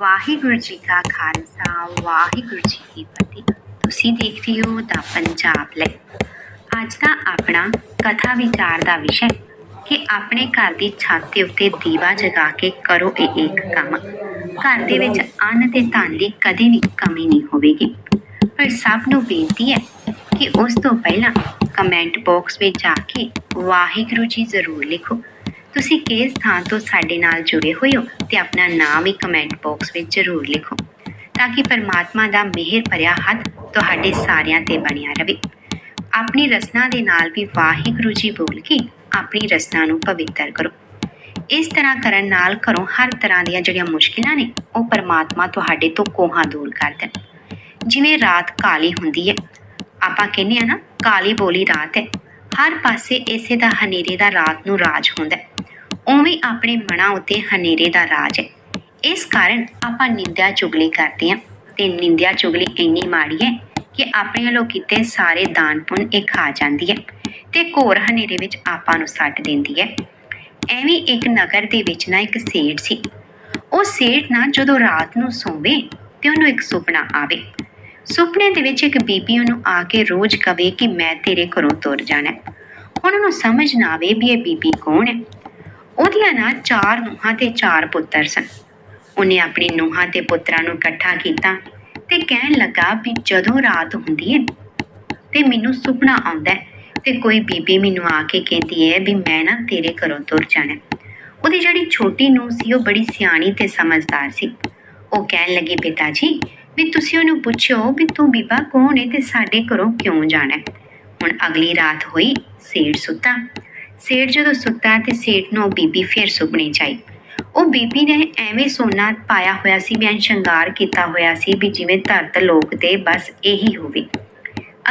ਵਾਹਿਗੁਰੂ ਜੀ ਕਾ ਖਾਲਸਾ, ਵਾਹਿਗੁਰੂ ਜੀ ਕੀ ਫਤਿਹ। ਤੁਸੀਂ ਦੇਖ ਰਹੇ ਹੋ ਦਾ ਪੰਜਾਬ ਲਈ। ਅੱਜ ਦਾ ਆਪਣਾ ਕਥਾ ਵਿਚਾਰ ਦਾ ਵਿਸ਼ਾ ਕਿ ਆਪਣੇ ਘਰ ਦੀ ਛੱਤ ਦੇ ਉੱਤੇ ਦੀਵਾ ਜਗਾ ਕੇ ਕਰੋ ਇਹ ਇੱਕ ਕੰਮ। ਘਰ ਦੇ ਵਿੱਚ ਅੰਨ ਤੇ ਧਨ ਦੀ ਕਦੇ ਵੀ ਕਮੀ ਨਹੀਂ ਹੋਵੇਗੀ। ਪਰ ਸਭ ਨੂੰ ਬੇਨਤੀ ਹੈ ਕਿ ਉਸ ਤੋਂ ਪਹਿਲਾਂ ਕਮੈਂਟ ਬਾਕਸ ਵਿੱਚ ਜਾ ਕੇ ਵਾਹਿਗੁਰੂ ਜੀ ਜ਼ਰੂਰ ਲਿਖੋ। ਤੁਸੀਂ ਕਿਸ ਥਾਂ ਤੋਂ ਸਾਡੇ ਨਾਲ ਜੁੜੇ ਹੋਏ ਹੋ ਤੇ ਆਪਣਾ ਨਾਮ ਵੀ ਕਮੈਂਟ ਬਾਕਸ ਵਿੱਚ ਜ਼ਰੂਰ ਲਿਖੋ, ਤਾਂ ਕਿ ਪਰਮਾਤਮਾ ਦਾ ਮਿਹਰ ਭਰਿਆ ਹੱਥ ਤੁਹਾਡੇ ਸਾਰਿਆਂ ਤੇ ਬਣਿਆ ਰਹੇ ਆਪਣੀ ਰਸਨਾ ਦੇ ਨਾਲ ਵੀ ਵਾਹਿਗੁਰੂ ਜੀ ਬੋਲ ਕੇ ਆਪਣੀ ਰਸਨਾ ਨੂੰ ਪਵਿੱਤਰ ਕਰੋ। ਇਸ ਤਰ੍ਹਾਂ ਕਰਨ ਨਾਲ ਘਰੋਂ ਹਰ ਤਰ੍ਹਾਂ ਦੀਆਂ ਜਿਹੜੀਆਂ ਮੁਸ਼ਕਿਲਾਂ ਨੇ, ਉਹ ਪਰਮਾਤਮਾ ਤੁਹਾਡੇ ਤੋਂ ਕੋਹਾਂ ਦੂਰ ਕਰ ਦੇਣ। ਜਿਵੇਂ ਰਾਤ ਕਾਲੀ ਹੁੰਦੀ ਹੈ। ਆਪਾਂ ਕਹਿੰਦੇ ਆ ਨਾ, ਕਾਲੀ ਬੋਲੀ ਰਾਤ ਹੈ। ਹਰ ਪਾਸੇ ਇਸੇ ਦਾ ਹਨੇਰੇ ਦਾ ਰਾਤ ਨੂੰ ਰਾਜ ਹੁੰਦਾ ਉਵੇਂ ਆਪਣੇ ਮਨਾਂ ਉੱਤੇ ਹਨੇਰੇ ਦਾ ਰਾਜ ਹੈ। ਇਸ ਕਾਰਨ ਆਪਾਂ ਨਿੰਦਿਆ ਚੁਗਲੀ ਕਰਦੇ ਹਾਂ ਤੇ ਨਿੰਦਿਆ ਚੁਗਲੀ ਇੰਨੀ ਮਾੜੀ ਹੈ ਕਿ ਆਪਣੇ ਵੱਲੋਂ ਕੀਤੇ ਸਾਰੇ ਦਾਨ ਪੁੰਨ ਇਹ ਖਾ ਜਾਂਦੀ ਹੈ ਤੇ ਘੋਰ ਹਨੇਰੇ ਵਿੱਚ ਆਪਾਂ ਨੂੰ ਸੱਟ ਦਿੰਦੀ ਹੈ। ਐਵੇਂ ਇੱਕ ਨਗਰ ਦੇ ਵਿੱਚ ਨਾ ਇੱਕ ਸੇਠ ਸੀ। ਉਹ ਸੇਠ ਨਾ ਜਦੋਂ ਰਾਤ ਨੂੰ ਸੌਵੇ ਤੇ ਉਹਨੂੰ ਇੱਕ ਸੁਪਨਾ ਆਵੇ। ਸੁਪਨੇ ਦੇ ਵਿੱਚ ਇੱਕ ਬੀਬੀ ਉਹਨੂੰ ਆ ਕੇ ਰੋਜ਼ ਕਵੇ ਕਿ ਮੈਂ ਤੇਰੇ ਘਰੋਂ ਤੁਰ ਜਾਣਾ ਹੁਣ ਉਹਨੂੰ ਸਮਝ ਨਾ ਆਵੇ ਵੀ ਇਹ ਬੀਬੀ ਕੌਣ ਹੈ। ਉਹਦੀਆਂ ਨਾ ਚਾਰ ਨੂੰਹਾਂ ਤੇ ਚਾਰ ਪੁੱਤਰ ਸਨ। ਉਹਨੇ ਆਪਣੀ ਨੂੰਹਾਂ ਤੇ ਪੁੱਤਰਾਂ ਨੂੰ ਇਕੱਠਾ ਕੀਤਾ ਤੇ ਕਹਿਣ ਲੱਗਾ ਵੀ ਜਦੋਂ ਰਾਤ ਹੁੰਦੀ ਹੈ ਤੇ ਮੈਨੂੰ ਸੁਪਨਾ ਆਉਂਦਾ ਤੇ ਕੋਈ ਬੀਬੀ ਮੈਨੂੰ ਆ ਕੇ ਕਹਿੰਦੀ ਹੈ ਵੀ ਮੈਂ ਨਾ ਤੇਰੇ ਘਰੋਂ ਤੁਰ ਜਾਣਾ ਉਹਦੀ ਜਿਹੜੀ ਛੋਟੀ ਨੂੰਹ ਸੀ ਉਹ ਬੜੀ ਸਿਆਣੀ ਤੇ ਸਮਝਦਾਰ ਸੀ। ਉਹ ਕਹਿਣ ਲੱਗੀ, ਪਿਤਾ ਜੀ ਵੀ ਤੁਸੀਂ ਉਹਨੂੰ ਪੁੱਛਿਓ ਵੀ ਤੂੰ ਬੀਬਾ ਕੌਣ ਹੈ ਤੇ ਸਾਡੇ ਘਰੋਂ ਕਿਉਂ ਜਾਣਾ ਹੈ? ਹੁਣ ਅਗਲੀ ਰਾਤ ਹੋਈ, ਸੇਠ ਸੁੱਤਾ। ਸੇਠ ਜਦੋਂ ਸੁੱਤਾ ਤੇ ਸੇਠ ਨੂੰ ਉਹ ਬੀਬੀ ਫਿਰ ਸੁਪਨੇ ਚ ਆਈ। ਉਹ ਬੀਬੀ ਨੇ ਐਵੇਂ ਸੋਨਾ ਪਾਇਆ ਹੋਇਆ ਸੀ ਬਿਆਨ ਸ਼ਿੰਗਾਰ ਕੀਤਾ ਹੋਇਆ ਸੀ ਵੀ ਜਿਵੇਂ ਧਰਤ ਲੋਕ ਤੇ ਬਸ ਇਹੀ ਹੋਵੇ।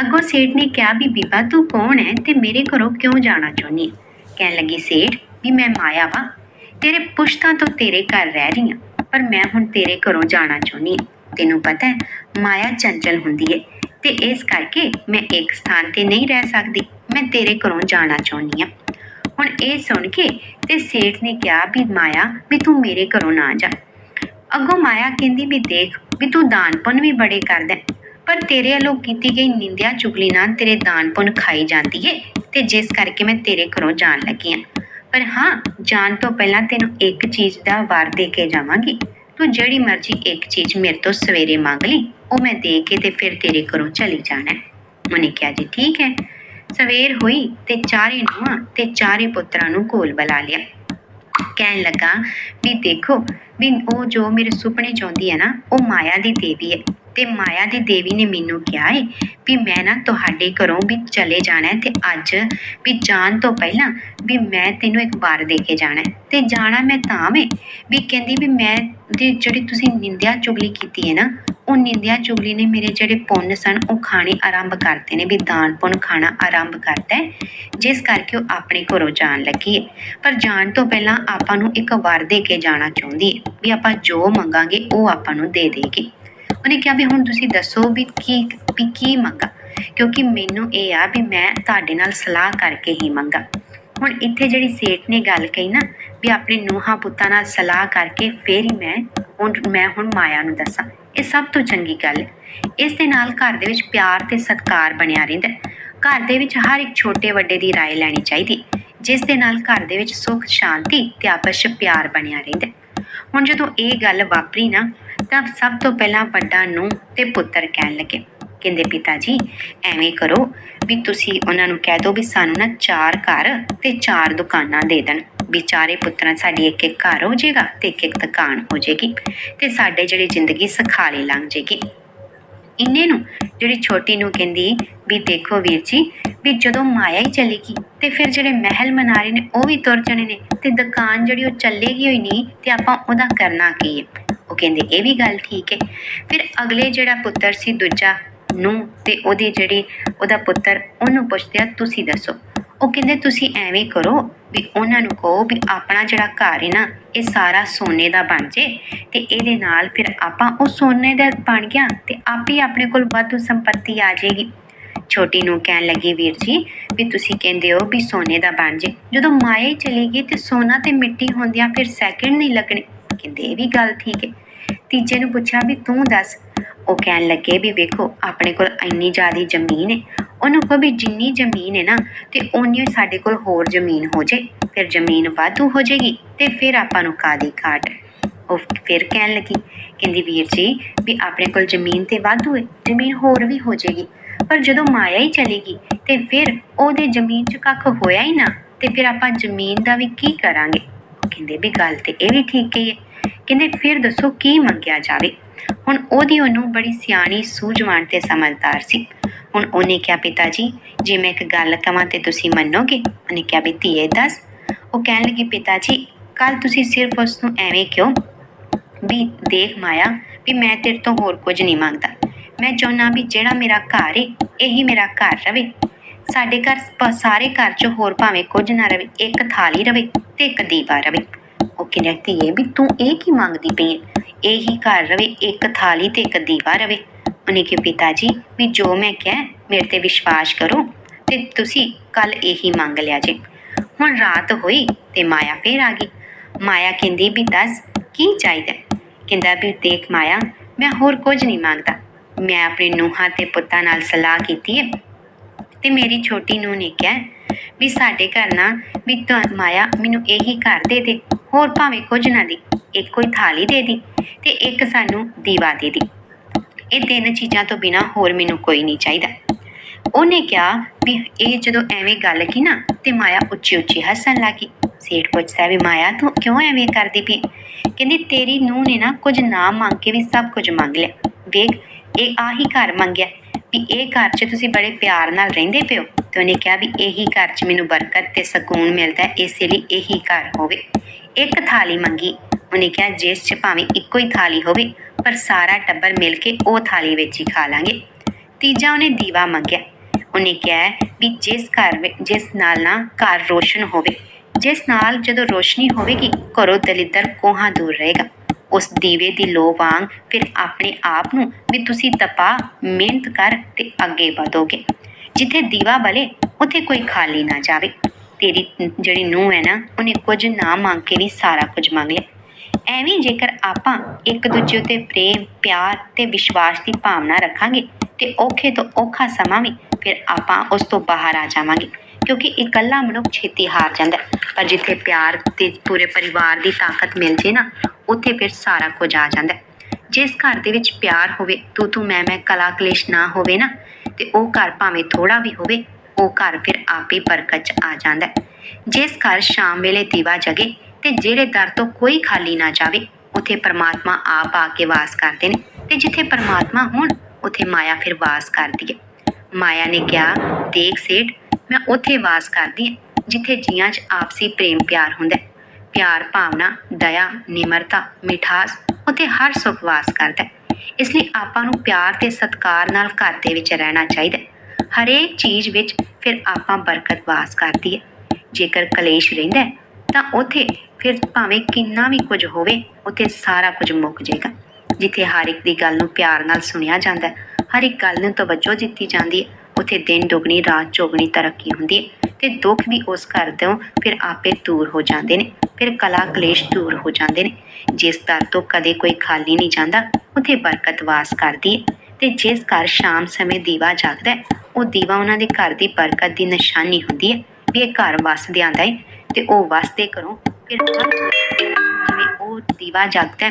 ਅੱਗੋਂ ਸੇਠ ਨੇ ਕਿਹਾ ਵੀ ਬੀਬਾ ਤੂੰ ਕੌਣ ਹੈ ਤੇ ਮੇਰੇ ਘਰੋਂ ਕਿਉਂ ਜਾਣਾ ਚਾਹੁੰਦੀ ਹੈ? ਕਹਿਣ ਲੱਗੀ, ਸੇਠ, ਵੀ ਮੈਂ ਮਾਇਆ ਵਾਂ। ਤੇਰੇ ਪੁਸ਼ਤਾਂ ਤੋਂ ਤੇਰੇ ਘਰ ਰਹਿ ਰਹੀ ਹਾਂ, ਪਰ ਮੈਂ ਹੁਣ ਤੇਰੇ ਘਰੋਂ ਜਾਣਾ ਚਾਹੁੰਦੀ ਹਾਂ। ਤੈਨੂੰ ਪਤਾ ਹੈ, ਮਾਇਆ ਚੰਚਲ ਹੁੰਦੀ ਹੈ ਤੇ ਇਸ ਕਰਕੇ ਮੈਂ ਇੱਕ ਸਥਾਨ ਤੇ ਨਹੀਂ ਰਹਿ ਸਕਦੀ, ਮੈਂ ਤੇਰੇ ਘਰੋਂ ਜਾਣਾ ਚਾਹੁੰਦੀ ਹਾਂ। ਹੁਣ ਇਹ ਸੁਣ ਕੇ ਤੇ ਸੇਠ ਨੇ ਕਿਹਾ ਵੀ ਮਾਇਆ ਵੀ ਤੂੰ ਮੇਰੇ ਘਰੋਂ ਨਾ ਜਾ। ਅੱਗੋਂ ਮਾਇਆ ਕਹਿੰਦੀ ਵੀ ਦੇਖ ਵੀ ਤੂੰ ਦਾਨ ਪੁੰਨ ਵੀ ਬੜੇ ਕਰਦਾ ਪਰ ਤੇਰੇ ਵੱਲੋਂ ਕੀਤੀ ਗਈ ਨਿੰਦਿਆ ਚੁਗਲੀ ਨਾਲ ਤੇਰੇ ਦਾਨ ਪੁੰਨ ਖਾਈ ਜਾਂਦੀ ਏ ਤੇ ਜਿਸ ਕਰਕੇ ਮੈਂ ਤੇਰੇ ਘਰੋਂ ਜਾਣ ਲੱਗੀ ਹਾਂ। ਪਰ ਹਾਂ, ਜਾਣ ਤੋਂ ਪਹਿਲਾਂ ਤੈਨੂੰ ਇੱਕ ਚੀਜ਼ ਦਾ ਵਾਰ ਦੇ ਕੇ ਜਾਵਾਂਗੀ। ਤੂੰ ਜਿਹੜੀ ਮਰਜ਼ੀ ਇੱਕ ਚੀਜ਼ ਮੇਰੇ ਤੋਂ ਸਵੇਰੇ ਮੰਗ ਲਈ, ਉਹ ਮੈਂ ਦੇ ਕੇ ਤੇ ਫਿਰ ਤੇਰੇ ਘਰੋਂ ਚਲੀ ਜਾਣਾ। ਉਹਨੇ ਕਿਹਾ, ਜੀ ਠੀਕ ਹੈ। ਸਵੇਰ ਹੋਈ ਤੇ ਚਾਰੇ ਨੂੰਹਾਂ ਤੇ ਚਾਰੇ ਪੁੱਤਰਾਂ ਨੂੰ ਕੋਲ ਬੁਲਾ ਲਿਆ। ਕਹਿਣ ਲੱਗਾ, ਵੀ ਦੇਖੋ, ਵੀ ਉਹ ਜੋ ਮੇਰੇ ਸੁਪਨੇ ਚਾਹੁੰਦੀ ਹੈ ਨਾ, ਉਹ ਮਾਇਆ ਦੀ ਦੇਵੀ ਹੈ। ਤੇ ਮਾਇਆ ਦੀ ਦੇਵੀ ਨੇ ਮੈਨੂੰ ਕਿਹਾ ਹੈ ਵੀ ਮੈਂ ਨਾ ਤੁਹਾਡੇ ਘਰੋਂ ਵੀ ਚਲੇ ਜਾਣਾ ਹੈ ਤੇ ਅੱਜ ਵੀ ਜਾਣ ਤੋਂ ਪਹਿਲਾਂ ਵੀ ਮੈਂ ਤੈਨੂੰ ਇੱਕ ਵਾਰ ਦੇ ਕੇ ਜਾਣਾ ਹੈ ਤੇ ਜਾਣਾ ਮੈਂ ਤਾਂ ਵੇ ਵੀ ਕਹਿੰਦੀ ਵੀ ਮੈਂ ਦੀ ਜਿਹੜੀ ਤੁਸੀਂ ਨਿੰਦਿਆ ਚੁਗਲੀ ਕੀਤੀ ਹੈ ਨਾ, ਉਹ ਨਿੰਦਿਆ ਚੁਗਲੀ ਨੇ ਮੇਰੇ ਜਿਹੜੇ ਪੁੰਨ ਸਨ, ਉਹ ਖਾਣੇ ਆਰੰਭ ਕਰਤੇ ਨੇ, ਵੀ ਦਾਨ ਪੁੰਨ ਖਾਣਾ ਆਰੰਭ ਕਰਤਾ ਜਿਸ ਕਰਕੇ ਉਹ ਆਪਣੇ ਘਰੋਂ ਜਾਣ ਲੱਗੀ ਹੈ ਪਰ ਜਾਣ ਤੋਂ ਪਹਿਲਾਂ ਆਪਾਂ ਨੂੰ ਇੱਕ ਵਾਰ ਦੇ ਕੇ ਜਾਣਾ ਚਾਹੁੰਦੀ ਹੈ ਵੀ ਆਪਾਂ ਜੋ ਮੰਗਾਂਗੇ, ਉਹ ਆਪਾਂ ਨੂੰ ਦੇ ਦੇਗੀ। ਉਹਨੇ ਕਿਹਾ ਵੀ ਹੁਣ ਤੁਸੀਂ ਦੱਸੋ ਵੀ ਕੀ ਵੀ ਕੀ ਮੰਗਾ ਕਿਉਂਕਿ ਮੈਨੂੰ ਇਹ ਆ ਵੀ ਮੈਂ ਤੁਹਾਡੇ ਨਾਲ ਸਲਾਹ ਕਰਕੇ ਹੀ ਮੰਗਾ ਹੁਣ ਇੱਥੇ ਜਿਹੜੀ ਸੇਠ ਨੇ ਗੱਲ ਕਹੀ ਨਾ ਵੀ ਆਪਣੇ ਨੂੰਹਾਂ ਪੁੱਤਾਂ ਨਾਲ ਸਲਾਹ ਕਰਕੇ ਫੇਰ ਹੀ ਮੈਂ ਹੁਣ ਮੈਂ ਹੁਣ ਮਾਇਆ ਨੂੰ ਦੱਸਾਂ ਇਹ ਸਭ ਤੋਂ ਚੰਗੀ ਗੱਲ ਹੈ ਇਸ ਦੇ ਨਾਲ ਘਰ ਦੇ ਵਿੱਚ ਪਿਆਰ ਤੇ ਸਤਿਕਾਰ ਬਣਿਆ ਰਹਿੰਦਾ ਹੈ। ਘਰ ਦੇ ਵਿੱਚ ਹਰ ਇੱਕ ਛੋਟੇ ਵੱਡੇ ਦੀ رائے ਲੈਣੀ ਚਾਹੀਦੀ ਜਿਸ ਦੇ ਨਾਲ ਘਰ ਦੇ ਵਿੱਚ ਸੁੱਖ ਸ਼ਾਂਤੀ ਤੇ ਆਪਸ ਵਿੱਚ ਪਿਆਰ ਬਣਿਆ ਰਹਿੰਦਾ ਹੈ। ਹੁਣ ਜਦੋਂ ਇਹ ਗੱਲ ਵਾਪਰੀ ਨਾ ਤਾਂ ਸਭ ਤੋਂ ਪਹਿਲਾਂ ਵੱਡਾ ਨੂੰ ਤੇ ਪੁੱਤਰ ਕਹਿਣ ਲੱਗੇ। ਕਹਿੰਦੇ ਪਿਤਾ ਜੀ ਐਵੇਂ ਕਰੋ ਵੀ ਤੁਸੀਂ ਉਹਨਾਂ ਨੂੰ ਕਹਿ ਦਿਓ ਵੀ ਸਾਨੂੰ ਨਾ ਚਾਰ ਘਰ ਤੇ ਚਾਰ ਦੁਕਾਨਾਂ ਦੇ ਦੇਣ। ਵੀ ਚਾਰੇ ਪੁੱਤਰਾਂ ਸਾਡੀ ਇੱਕ ਇੱਕ ਘਰ ਹੋ ਜਾਏਗਾ ਤੇ ਇੱਕ ਇੱਕ ਦੁਕਾਨ ਹੋ ਜਾਏਗੀ ਤੇ ਸਾਡੇ ਜਿਹੜੀ ਜ਼ਿੰਦਗੀ ਸਖਾਲੀ ਲੰਘ ਜਾਏਗੀ। ਇੰਨੇ ਨੂੰ ਜਿਹੜੀ ਛੋਟੀ ਨੂੰ ਕਹਿੰਦੀ, ਵੀ ਦੇਖੋ ਵੀਰ ਜੀ, ਵੀ ਜਦੋਂ ਮਾਇਆ ਹੀ ਚਲੇਗੀ ਤੇ ਫਿਰ ਜਿਹੜੇ ਮਹਿਲ ਮਨਾਰੇ ਨੇ ਉਹ ਵੀ ਤੁਰ ਜਾਣੇ ਨੇ ਤੇ ਦੁਕਾਨ ਜਿਹੜੀ ਉਹ ਚੱਲੇਗੀ ਹੋਈ ਨਹੀਂ ਤੇ ਆਪਾਂ ਉਹਦਾ ਕਰਨਾ ਕੀ ਹੈ? ਉਹ ਕਹਿੰਦੇ, ਇਹ ਵੀ ਗੱਲ ਠੀਕ ਹੈ। ਫਿਰ ਅਗਲੇ ਜਿਹੜਾ ਪੁੱਤਰ ਸੀ ਦੂਜਾ ਨੂੰ ਤੇ ਉਹਦੀ ਜਿਹੜੀ ਉਹਦਾ ਪੁੱਤਰ, ਉਹਨੂੰ ਪੁੱਛਦੇ ਆ, ਤੁਸੀਂ ਦੱਸੋ। ਉਹ ਕਹਿੰਦੇ, ਤੁਸੀਂ ਐਵੇਂ ਕਰੋ ਵੀ ਉਹਨਾਂ ਨੂੰ ਕਹੋ ਵੀ ਆਪਣਾ ਜਿਹੜਾ ਘਰ ਹੈ ਨਾ, ਇਹ ਸਾਰਾ ਸੋਨੇ ਦਾ ਬਣ ਜੇ ਤੇ ਇਹਦੇ ਨਾਲ ਫਿਰ ਆਪਾਂ ਉਹ ਸੋਨੇ ਦਾ ਬਣ ਗਿਆ ਤੇ ਆਪੇ ਆਪਣੇ ਕੋਲ ਵਾਧੂ ਸੰਪਤੀ ਆ ਜਾਏਗੀ। ਛੋਟੀ ਨੂੰ ਕਹਿਣ ਲੱਗੀ ਵੀਰ ਜੀ ਵੀ ਤੁਸੀਂ ਕਹਿੰਦੇ ਹੋ ਵੀ ਸੋਨੇ ਦਾ ਬਣ ਜੇ। ਜਦੋਂ ਮਾਇਆ ਹੀ ਚਲੀ ਗਈ ਤੇ ਸੋਨਾ ਤੇ ਮਿੱਟੀ ਹੁੰਦਿਆਂ ਫਿਰ ਸੈਕਿੰਡ ਨਹੀਂ ਲੱਗਣੇ। ਕਹਿੰਦੇ ਇਹ ਵੀ ਗੱਲ ਠੀਕ ਹੈ ਤੀਜੇ ਨੂੰ ਪੁੱਛਿਆ ਵੀ ਤੂੰ ਦੱਸ। ਉਹ ਕਹਿਣ ਲੱਗੇ ਵੀ ਵੇਖੋ, ਆਪਣੇ ਕੋਲ ਇੰਨੀ ਜ਼ਿਆਦੀ ਜ਼ਮੀਨ ਹੈ ਉਹਨੂੰ ਕਹੋ ਵੀ ਜਿੰਨੀ ਜ਼ਮੀਨ ਹੈ ਨਾ, ਤੇ ਓਨੀ ਸਾਡੇ ਕੋਲ ਹੋਰ ਜ਼ਮੀਨ ਹੋ ਜੇ। ਫਿਰ ਜ਼ਮੀਨ ਵਾਧੂ ਹੋ ਜਾਏਗੀ ਤੇ ਫਿਰ ਆਪਾਂ ਨੂੰ ਕਾਦੀ ਘਾਟ? ਉਹ ਫਿਰ ਕਹਿਣ ਲੱਗੀ, ਕਹਿੰਦੀ ਵੀਰ ਜੀ, ਵੀ ਆਪਣੇ ਕੋਲ ਜ਼ਮੀਨ ਤੇ ਵਾਧੂ ਹੈ ਜ਼ਮੀਨ ਹੋਰ ਵੀ ਹੋ ਜਾਏਗੀ ਪਰ ਜਦੋਂ ਮਾਇਆ ਹੀ ਚਲੇਗੀ, ਤੇ ਫਿਰ ਉਹਦੇ ਜ਼ਮੀਨ 'ਚ ਕੱਖ ਹੋਇਆ ਹੀ ਨਾ, ਤੇ ਫਿਰ ਆਪਾਂ ਜ਼ਮੀਨ ਦਾ ਵੀ ਕੀ ਕਰਾਂਗੇ? ਕਹਿੰਦੇ ਵੀ ਗੱਲ ਤੇ ਇਹ ਵੀ ਠੀਕ ਹੀ ਹੈ। ਕਹਿੰਦੇ ਫਿਰ ਦੱਸੋ ਕੀ ਮੰਗਿਆ ਜਾਵੇ? ਹੁਣ ਉਹਦੀ ਉਹਨੂੰ ਬੜੀ ਸਿਆਣੀ, ਸੂਝਵਾਨ ਤੇ ਸਮਝਦਾਰ ਸੀ। ਹੁਣ ਉਹਨੇ ਕਿਹਾ ਪਿਤਾ ਜੀ ਜੇ ਮੈਂ ਇੱਕ ਗੱਲ ਕਵਾਂ ਤੇ ਤੁਸੀਂ ਮੰਨੋਗੇ? ਉਹਨੇ ਕਿਹਾ, ਵੀ ਧੀਏ, ਦੱਸ। ਉਹ ਕਹਿਣ ਲੱਗੀ ਪਿਤਾ ਜੀ ਕੱਲ ਤੁਸੀਂ ਸਿਰਫ ਉਸ ਨੂੰ ਐਵੇਂ ਕਿਉਂ? ਵੀ ਦੇਖ ਮਾਇਆ, ਵੀ ਮੈਂ ਤੇਰੇ ਤੋਂ ਹੋਰ ਕੁਝ ਨਹੀਂ ਮੰਗਦਾ। ਮੈਂ ਚਾਹੁੰਦਾ ਵੀ ਜਿਹੜਾ ਮੇਰਾ ਘਰ ਏ, ਇਹੀ ਮੇਰਾ ਘਰ ਰਵੇ। ਸਾਡੇ ਘਰ ਸਾਰੇ ਘਰ 'ਚ ਹੋਰ ਭਾਵੇਂ ਕੁਝ ਨਾ ਰਵੇ, ਇੱਕ ਥਾਲੀ ਰਵੇ ਤੇ ਇੱਕ ਦੀਵਾ ਰਵੇ। ਉਹ ਕਹਿੰਦਾ ਧੀਏ ਵੀ ਤੂੰ ਇਹ ਕੀ ਮੰਗਦੀ ਪਈ ਇਹ ਹੀ ਘਰ ਰਵੇ, ਇੱਕ ਥਾਲੀ ਤੇ ਇੱਕ ਦੀਵਾ ਰਵੇ। ਉਹਨੇ ਕਿਹਾ, ਪਿਤਾ ਜੀ, ਵੀ ਜੋ ਮੈਂ ਕਿਹਾ, ਮੇਰੇ ਤੇ ਵਿਸ਼ਵਾਸ ਕਰੋ ਤੇ ਤੁਸੀਂ ਕੱਲ ਇਹੀ ਮੰਗ ਲਿਆ ਜੇ। ਹੁਣ ਰਾਤ ਹੋਈ ਤੇ ਮਾਇਆ ਫੇਰ ਆ ਗਈ। ਮਾਇਆ ਕਹਿੰਦੀ, ਵੀ ਦੱਸ, ਕੀ ਚਾਹੀਦਾ? ਕਹਿੰਦਾ, ਵੀ ਦੇਖ ਮਾਇਆ, ਮੈਂ ਹੋਰ ਕੁਝ ਨਹੀਂ ਮੰਗਦਾ। ਮੈਂ ਆਪਣੇ ਨੂੰਹਾਂ ਤੇ ਪੁੱਤਾਂ ਨਾਲ ਸਲਾਹ ਕੀਤੀ ਹੈ ਤੇ ਮੇਰੀ ਛੋਟੀ ਨੂੰਹ ਨੇ ਕਿਹਾ ਵੀ ਸਾਡੇ ਘਰ ਨਾ ਵੀ ਤਾਂ, ਮਾਇਆ ਮੈਨੂੰ ਇਹੀ ਘਰ ਦੇ ਦੇ, ਹੋਰ ਭਾਵੇਂ ਕੁਝ ਨਾ ਦੇ, ਇੱਕ ਕੋਈ ਥਾਲੀ ਦੇ ਦੀ ਤੇ ਇੱਕ ਸਾਨੂੰ ਦੀਵਾ ਦੇ ਦੀ। ਇਹ ਤਿੰਨ ਚੀਜ਼ਾਂ ਤੋਂ ਬਿਨਾ ਹੋਰ ਮੈਨੂੰ ਕੋਈ ਨਹੀਂ ਚਾਹੀਦਾ। ਉਹਨੇ ਕਿਹਾ ਵੀ ਇਹ ਜਦੋਂ ਐਵੇਂ ਗੱਲ ਕੀ ਨਾ ਤੇ ਮਾਇਆ ਉੱਚੀ ਉੱਚੀ ਹੱਸਣ ਲੱਗੀ। ਸੇਠ ਪੁੱਛਦਾ ਵੀ ਮਾਇਆ ਤੂੰ ਕਿਉਂ ਐਵੇਂ ਕਰਦੀ ਪਈ? ਕਹਿੰਦੀ ਤੇਰੀ ਨੂੰਹ ਨੇ ਨਾ ਕੁਝ ਨਾ ਮੰਗ ਕੇ ਵੀ ਸਭ ਕੁਝ ਮੰਗ ਲਿਆ। ਵੇਖ, ਇਹ ਆਹੀ ਘਰ ਮੰਗਿਆ। ਵੀ ਇਹ ਘਰ 'ਚ ਤੁਸੀਂ ਬੜੇ ਪਿਆਰ ਨਾਲ ਰਹਿੰਦੇ ਪਿਓ ਤੇ ਉਹਨੇ ਕਿਹਾ ਵੀ ਇਹੀ ਘਰ 'ਚ ਮੈਨੂੰ ਬਰਕਤ ਤੇ ਸਕੂਨ ਮਿਲਦਾ ਹੈ ਇਸੇ ਲਈ ਇਹੀ ਘਰ ਹੋਵੇ। ਇੱਕ ਥਾਲੀ ਮੰਗੀ। ਉਹਨੇ ਕਿਹਾ, ਜਿਸ 'ਚ ਭਾਵੇਂ ਇੱਕੋ ਹੀ ਥਾਲੀ ਹੋਵੇ, ਪਰ ਸਾਰਾ ਟੱਬਰ ਮਿਲ ਕੇ ਉਹ ਥਾਲੀ ਵਿੱਚ ਹੀ ਖਾ ਲਾਂਗੇ। ਤੀਜਾ ਉਹਨੇ ਦੀਵਾ ਮੰਗਿਆ। ਉਹਨੇ ਕਿਹਾ ਵੀ ਜਿਸ ਘਰ ਜਿਸ ਨਾਲ ਨਾ ਘਰ ਰੋਸ਼ਨ ਹੋਵੇ, ਜਿਸ ਨਾਲ ਜਦੋਂ ਰੋਸ਼ਨੀ ਹੋਵੇਗੀ, ਘਰੋਂ ਦਲਿੱਦਰ ਕੋਹਾਂ ਦੂਰ ਰਹੇਗਾ। ਉਸ ਦੀਵੇ ਦੀ ਲੋ ਵਾਂਗ ਫਿਰ ਆਪਣੇ ਆਪ ਨੂੰ ਵੀ ਤੁਸੀਂ ਤਪਾ ਮਿਹਨਤ ਕਰ ਤੇ ਅੱਗੇ ਵਧੋਗੇ। ਜਿੱਥੇ ਦੀਵਾ ਬਲੇ, ਉੱਥੇ ਕੋਈ ਖਾਲੀ ਨਾ ਜਾਵੇ। ਤੇਰੀ ਜਿਹੜੀ ਨੂੰਹ ਹੈ ਨਾ, ਉਹਨੇ ਕੁਝ ਨਾ ਮੰਗ ਕੇ ਵੀ ਸਾਰਾ ਕੁਝ ਮੰਗ ਲਿਆ। ਐਵੇਂ ਜੇਕਰ ਆਪਾਂ ਇੱਕ ਦੂਜੇ ਉਤੇ ਪ੍ਰੇਮ, ਪਿਆਰ ਤੇ ਵਿਸ਼ਵਾਸ ਦੀ ਭਾਵਨਾ ਰੱਖਾਂਗੇ ਤੇ ਔਖੇ ਤੋਂ ਔਖਾ ਸਮਾਂ ਵੀ, ਫਿਰ ਆਪਾਂ ਉਸ ਤੋਂ ਬਾਹਰ ਆ ਜਾਵਾਂਗੇ। ਕਿਉਂਕਿ ਇਕੱਲਾ ਮਨੁੱਖ ਛੇਤੀ ਹਾਰ ਜਾਂਦਾ ਪਰ ਜਿੱਥੇ ਪਿਆਰ ਤੇ ਪੂਰੇ ਪਰਿਵਾਰ ਦੀ ਤਾਕਤ ਮਿਲ ਜੇ ਨਾ, ਉੱਥੇ ਫਿਰ ਸਾਰਾ ਕੁਝ ਆ ਜਾਂਦਾ ਜਿਸ ਘਰ ਦੇ ਵਿੱਚ ਪਿਆਰ ਹੋਵੇ, ਤੂੰ ਤੂੰ ਮੈਂ ਮੈਂ ਕਲਾ ਕਲੇਸ਼ ਨਾ ਹੋਵੇ ਨਾ, ਤੇ ਉਹ ਘਰ ਭਾਵੇਂ ਥੋੜਾ ਵੀ ਹੋਵੇ, ਉਹ ਘਰ ਫਿਰ ਆਪੇ ਬਰਕਤ ਚ ਆ ਜਾਂਦਾ ਜਿਸ ਘਰ ਸ਼ਾਮ ਵੇਲੇ ਦੀਵਾ ਜਗੇ ਤੇ ਜਿਹੜੇ ਦਰ ਤੋਂ ਕੋਈ ਖਾਲੀ ਨਾ ਜਾਵੇ, ਉਥੇ ਪਰਮਾਤਮਾ ਆਪ ਆ ਕੇ ਵਾਸ ਕਰਦੇ ਨੇ, ਤੇ ਜਿੱਥੇ ਪਰਮਾਤਮਾ ਹੋਣ, ਉਥੇ ਮਾਇਆ ਫਿਰ ਵਾਸ ਕਰਦੀ ਹੈ। ਮਾਇਆ ਨੇ ਕਿਹਾ, ਦੇਖ ਸੇਠ ਮੈਂ ਉੱਥੇ ਵਾਸ ਕਰਦੀ ਹਾਂ ਜਿੱਥੇ ਜੀਆਂ 'ਚ ਆਪਸੀ ਪ੍ਰੇਮ ਪਿਆਰ ਹੁੰਦਾ ਹੈ। ਪਿਆਰ ਭਾਵਨਾ ਦਇਆ ਨਿਮਰਤਾ ਮਿਠਾਸ ਉੱਥੇ ਹਰ ਸੁਖ ਵਾਸ ਕਰਦਾ ਹੈ। ਇਸ ਲਈ ਆਪਾਂ ਨੂੰ ਪਿਆਰ ਤੇ ਸਤਿਕਾਰ ਨਾਲ ਘਰ ਦੇ ਵਿੱਚ ਰਹਿਣਾ ਚਾਹੀਦਾ ਹੈ। ਹਰੇਕ ਚੀਜ਼ ਵਿੱਚ ਫਿਰ ਆਪਾਂ ਬਰਕਤ ਵਾਸ ਕਰਦੀ ਹੈ। ਜੇਕਰ ਕਲੇਸ਼ ਰਹਿੰਦਾ ਹੈ, ਤਾਂ ਉਥੇ ਫਿਰ ਭਾਵੇਂ ਕਿੰਨਾ ਵੀ ਕੁਝ ਹੋਵੇ ਉਥੇ ਸਾਰਾ ਕੁਝ ਮੁੱਕ ਜਾਏਗਾ। ਜਿੱਥੇ ਹਰ ਇੱਕ ਦੀ ਗੱਲ ਨੂੰ ਪਿਆਰ ਨਾਲ ਸੁਣਿਆ ਜਾਂਦਾ ਹੈ ਹਰ ਇੱਕ ਗੱਲ ਨੂੰ ਤਵੱਜੋ ਦਿੱਤੀ ਜਾਂਦੀ ਹੈ ਉਥੇ ਦਿਨ ਦੁਗਣੀ, ਰਾਤ ਚੌਗਣੀ ਤਰੱਕੀ ਹੁੰਦੀ ਹੈ ਤੇ ਦੁੱਖ ਵੀ ਉਸ ਘਰ ਤੋਂ ਫਿਰ ਆਪੇ ਦੂਰ ਹੋ ਜਾਂਦੇ ਨੇ, ਫਿਰ ਕਲਾ ਕਲੇਸ਼ ਦੂਰ ਹੋ ਜਾਂਦੇ ਨੇ। ਜਿਸ ਦਰ ਤੋਂ ਕਦੇ ਕੋਈ ਖਾਲੀ ਨਹੀਂ ਜਾਂਦਾ, ਉਥੇ ਬਰਕਤ ਵਾਸ ਕਰਦੀ ਹੈ ਤੇ ਜਿਸ ਘਰ ਸ਼ਾਮ ਸਮੇਂ ਦੀਵਾ ਜਗਦਾ ਉਹ ਦੀਵਾ ਉਹਨਾਂ ਦੇ ਘਰ ਦੀ ਬਰਕਤ ਦੀ ਨਿਸ਼ਾਨੀ ਹੁੰਦੀ ਹੈ ਵੀ ਇਹ ਘਰ ਵਸਦੇ ਆਂਦਾ ਹੈ ਤੇ ਉਹ ਵਸਦੇ ਘਰੋਂ ਫਿਰ ਉਹ ਦੀਵਾ ਜਗਦਾ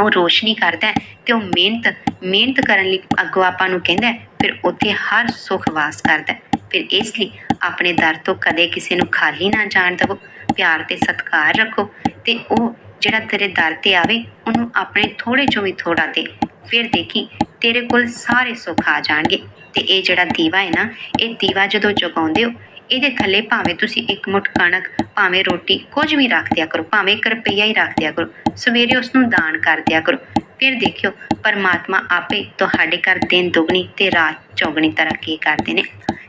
ਉਹ ਰੋਸ਼ਨੀ ਕਰਦਾ ਹੈ ਤੇ ਉਹ ਮਿਹਨਤ ਮਿਹਨਤ ਕਰਨ ਲਈ ਅੱਗੋਂ ਆਪਾਂ ਨੂੰ ਕਹਿੰਦਾ ਫਿਰ ਉੱਥੇ ਹਰ ਸੁੱਖ ਵਾਸ ਕਰਦਾ ਫਿਰ ਇਸ ਲਈ ਆਪਣੇ ਦਰ ਤੋਂ ਕਦੇ ਕਿਸੇ ਨੂੰ ਖਾਲੀ ਨਾ ਜਾਣ ਦੇਵੋ। ਪਿਆਰ ਤੇ ਸਤਿਕਾਰ ਰੱਖੋ ਤੇ ਉਹ ਜਿਹੜਾ ਤੇਰੇ ਦਰ ਤੇ ਆਵੇ, ਉਹਨੂੰ ਆਪਣੇ ਥੋੜੇ ਚੋਂ ਵੀ ਥੋੜਾ ਦੇ। ਫਿਰ ਦੇਖੀ, ਤੇਰੇ ਕੋਲ ਸਾਰੇ ਸੁੱਖ ਆ ਜਾਣਗੇ। ਤੇ ਇਹ ਜਿਹੜਾ ਦੀਵਾ ਹੈ ਨਾ, ਇਹ ਦੀਵਾ ਜਦੋਂ ਜਗਾਉਂਦੇ ਹੋ ਇਹਦੇ ਥੱਲੇ ਭਾਵੇਂ ਤੁਸੀਂ ਇੱਕ ਮੁੱਠ ਕਣਕ, ਭਾਵੇਂ ਰੋਟੀ ਕੁਝ ਵੀ ਰੱਖ ਦਿਆ ਕਰੋ, ਭਾਵੇਂ ਇੱਕ ਰੁਪਈਆ ਹੀ ਰੱਖ ਦਿਆ ਕਰੋ, ਸਵੇਰੇ ਉਸ ਨੂੰ ਦਾਨ ਕਰ ਦਿਆ ਕਰੋ। ਫਿਰ ਦੇਖਿਓ, ਪਰਮਾਤਮਾ ਆਪੇ ਤੁਹਾਡੇ ਘਰ ਦਿਨ ਦੁਗਣੀ ਤੇ ਰਾਤ ਚੌਗਣੀ ਤਰੱਕੀ ਕਰਦੇ ਨੇ।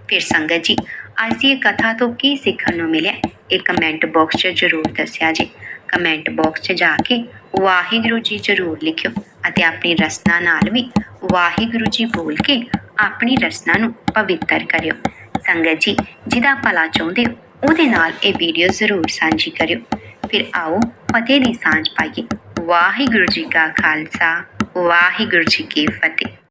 ਫਿਰ ਸੰਗਤ ਜੀ, ਅੱਜ ਦੀ ਇਹ ਕਥਾ ਤੋਂ ਕੀ ਸਿੱਖਣ ਨੂੰ ਮਿਲਿਆ? ਇਹ ਕਮੈਂਟ ਬਾਕਸ 'ਚ ਜ਼ਰੂਰ ਦੱਸਿਆ ਜੀ। ਕਮੈਂਟ ਬਾਕਸ 'ਚ ਜਾ ਕੇ ਵਾਹਿਗੁਰੂ ਜੀ ਜ਼ਰੂਰ ਲਿਖਿਓ ਅਤੇ ਆਪਣੀ ਰਸਨਾ ਨਾਲ ਵੀ ਵਾਹਿਗੁਰੂ ਜੀ ਬੋਲ ਕੇ ਆਪਣੀ ਰਸਨਾ ਨੂੰ ਪਵਿੱਤਰ ਕਰਿਓ। ਸੰਗਤ ਜੀ, ਜਿਹਦਾ ਭਲਾ ਚਾਹੁੰਦੇ ਹੋ, ਉਹਦੇ ਨਾਲ ਇਹ ਵੀਡੀਓ ਜ਼ਰੂਰ ਸਾਂਝੀ ਕਰਿਓ। ਫਿਰ ਆਓ ਫਤਿਹ ਦੀ ਸਾਂਝ ਪਾਈਏ। ਵਾਹਿਗੁਰੂ ਜੀ ਕਾ ਖਾਲਸਾ, ਵਾਹਿਗੁਰੂ ਜੀ ਕੀ ਫਤਿਹ।